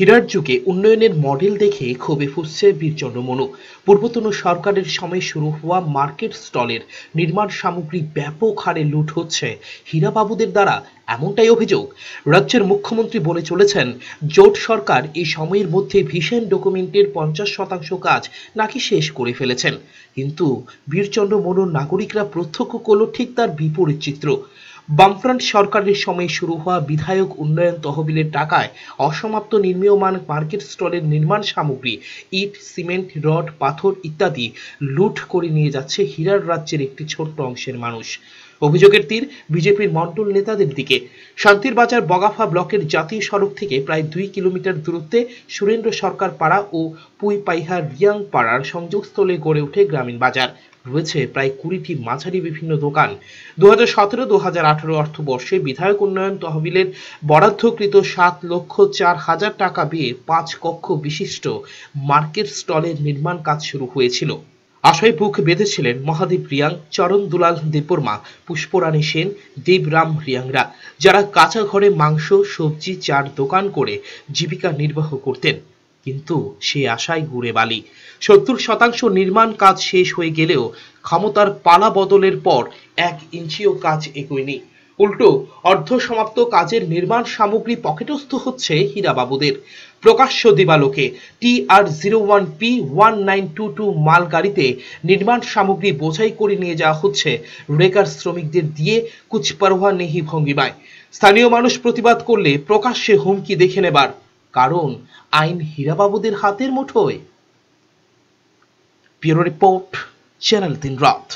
হীরার যুগে উন্নয়নের মডেল দেখে ক্ষোভে ফুসছে বীরচন্দ্র মনু। পূর্বতন সরকারের সময় শুরু হওয়া মার্কেট স্টলের নির্মাণ সামগ্রী ব্যাপক হারে লুট হচ্ছে। হীরাবাবুদের দ্বারা এমনটাই অভিযোগ। রাজ্যের মুখ্যমন্ত্রী বলে চলেছেন, জোট সরকার এই সময়ের মধ্যে ভিশন ডকুমেন্টের পঞ্চাশ শতাংশ কাজ নাকি শেষ করে ফেলেছেন। কিন্তু বীরচন্দ্র মনুর নাগরিকরা প্রত্যক্ষ করল ঠিক তার বিপরীত চিত্র। বামফ্রন্ট সরকারের সময় শুরু হওয়া বিধায়ক উন্নয়ন তহবিলের টাকায় অসমাপ্ত নির্মীয়মান মার্কেট স্টলের নির্মাণ সামগ্রী, ইট, সিমেন্ট, রড, পাথর ইত্যাদি লুট করে নিয়ে যাচ্ছে হীরার রাজ্যের একটি ছোট্ট অংশের মানুষ। অভিযোগের তীর বিজেপির মণ্ডল নেতাদের দিকে। শান্তির বাজার বগাফা ব্লকের জাতীয় সড়ক থেকে প্রায় দুই কিলোমিটার দূরত্বে সুরেন্দ্র সরকার পাড়া ও পুইপাইহা রিয়াং পাড়ার সংযোগস্থলে গড়ে ওঠে গ্রামীণ বাজার। রয়েছে প্রায় কুড়িটি মাঝারি বিভিন্ন দোকান। দু হাজার অর্থবর্ষে বিধায়ক উন্নয়ন তহবিলের বরাদ্দকৃত সাত লক্ষ চার হাজার টাকা দিয়ে পাঁচ কক্ষ বিশিষ্ট মার্কেট স্টলের নির্মাণ কাজ শুরু হয়েছিল। আশায় বুক বেঁধেছিলেন মহাদেব রিয়াং, চরণ দুলাল দেববর্মা পুষ্পরানী সেন, দেবরাম রিয়াংরা, যারা কাঁচা ঘরে মাংস, সবজি, চার দোকান করে জীবিকা নির্বাহ করতেন। কিন্তু সে আশায় ঘুরে বালি। সত্তর শতাংশ নির্মাণ কাজ শেষ হয়ে গেলেও ক্ষমতার পালা বদলের পর এক ইঞ্চিও কাজ এগোয়নি। উল্টো, অর্ধ সমাপ্ত কাজের নির্মাণ সামগ্রী পকেটস্থ হচ্ছে হীরাবাবুদের। প্রকাশ্য দিবালোকে T R zero one P one nine two two মাল গাড়িতে নির্মাণ সামগ্রী বোঝাই করে নিয়ে যাওয়া হচ্ছে রেকার শ্রমিকদের দিয়ে কুচপারোয়া নেহি ভঙ্গিমায়। স্থানীয় মানুষ প্রতিবাদ করলে প্রকাশ্যে হুমকি দেখে নেবার। কারণ আইন হীরাবাবুদের হাতের মুঠোয়। ব্যুরো রিপোর্ট চ্যানেল তিন রাত।